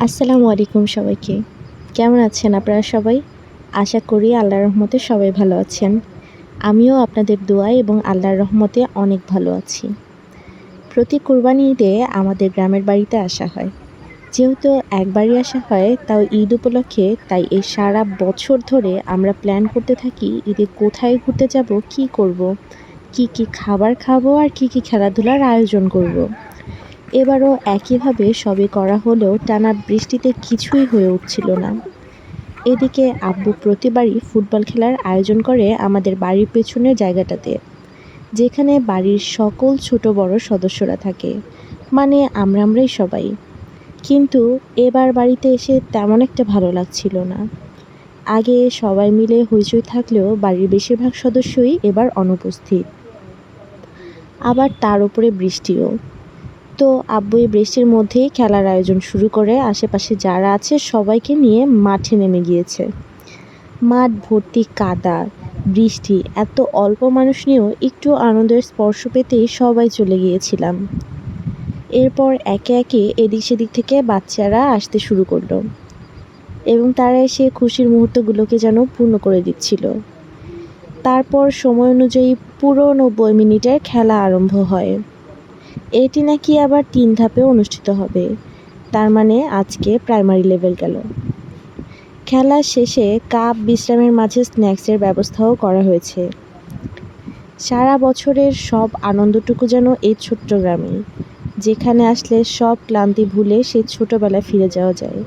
আসসালামু আলাইকুম সবাইকে। কেমন আছেন আপনারা সবাই? আশা করি আল্লাহর রহমতে সবাই ভালো আছেন। আমিও আপনাদের দোয়া এবং আল্লাহর রহমতে অনেক ভালো আছি। প্রতি কোরবানি ঈদে আমাদের গ্রামের বাড়িতে আসা হয়। যেহেতু একবারই আসা হয়, তাও ঈদ উপলক্ষে, তাই এই সারা বছর ধরে আমরা প্ল্যান করতে থাকি ঈদে কোথায় ঘুরতে যাব, কি করব, কি কি খাবার খাব আর কি কি খেলাধুলার আয়োজন করব। এবারও একইভাবে সবই করা হলেও টানা বৃষ্টিতে কিছুই হয়ে উঠছিল না। এদিকে আব্বু প্রতিবারই ফুটবল খেলার আয়োজন করে আমাদের বাড়ির পেছনের জায়গাটাতে, যেখানে বাড়ির সকল ছোট বড় সদস্যরা থাকে মানে আমরা আমরাই সবাই। কিন্তু এবার বাড়িতে এসে তেমন একটা ভালো লাগছিল না। আগে সবাই মিলে হইচই থাকলেও বাড়ির বেশিরভাগ সদস্যই এবার অনুপস্থিত। আবার তার উপরে বৃষ্টিও। তো আব্বু এই বৃষ্টির মধ্যেই খেলার আয়োজন শুরু করে। আশেপাশে যারা আছে, সবাইকে নিয়ে মাঠে নেমে গিয়েছে। মাঠ ভর্তি কাদা, বৃষ্টি, এত অল্প মানুষ নিয়েও একটু আনন্দের স্পর্শ পেতেই সবাই চলে গিয়েছিলাম। এরপর একে একে এদিক সেদিক থেকে বাচ্চারা আসতে শুরু করল এবং তারা এসে খুশির মুহূর্তগুলোকে যেন পূর্ণ করে দিচ্ছিল। তারপর সময় অনুযায়ী পুরো নব্বই মিনিটের খেলা আরম্ভ হয়। এটি নাকি আবার তিন ধাপে অনুষ্ঠিত হবে। তার মানে আজকে প্রাইমারি লেভেল গেল। খেলা শেষে কাপ বিশ্রামের মাঝে স্ন্যাক্সের ব্যবস্থাও করা হয়েছে। সারা বছরের সব আনন্দটুকু যেন এই ছোট্ট গ্রামে, যেখানে আসলে সব ক্লান্তি ভুলে সেই ছোটোবেলায় ফিরে যাওয়া যায়।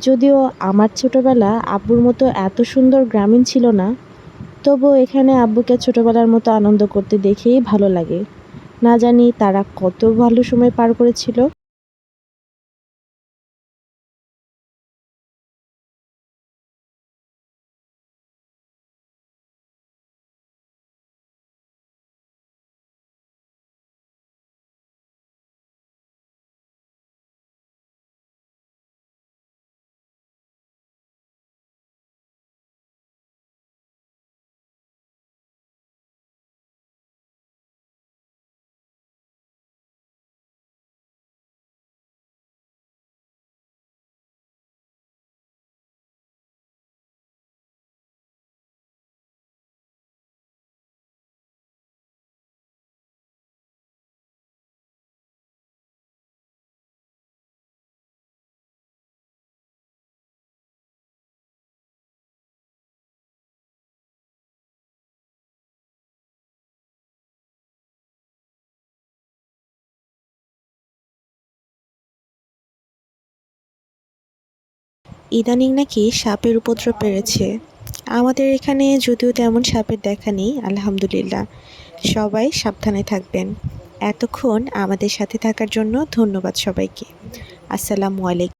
যদিও আমার ছোটোবেলা আব্বুর মতো এত সুন্দর গ্রামীণ ছিল না, তবুও এখানে আব্বুকে ছোটোবেলার মতো আনন্দ করতে দেখেই ভালো লাগে। না জানি তারা কত ভালো সময় পার করেছিল। ইদানিং নাকি সাপের উপদ্রব বেড়েছে। আমাদের এখানে যদিও তেমন সাপের দেখা নেই, আলহামদুলিল্লাহ। সবাই সাবধানে থাকবেন। এতক্ষণ আমাদের সাথে থাকার জন্য ধন্যবাদ সবাইকে। আসসালামু আলাইকুম।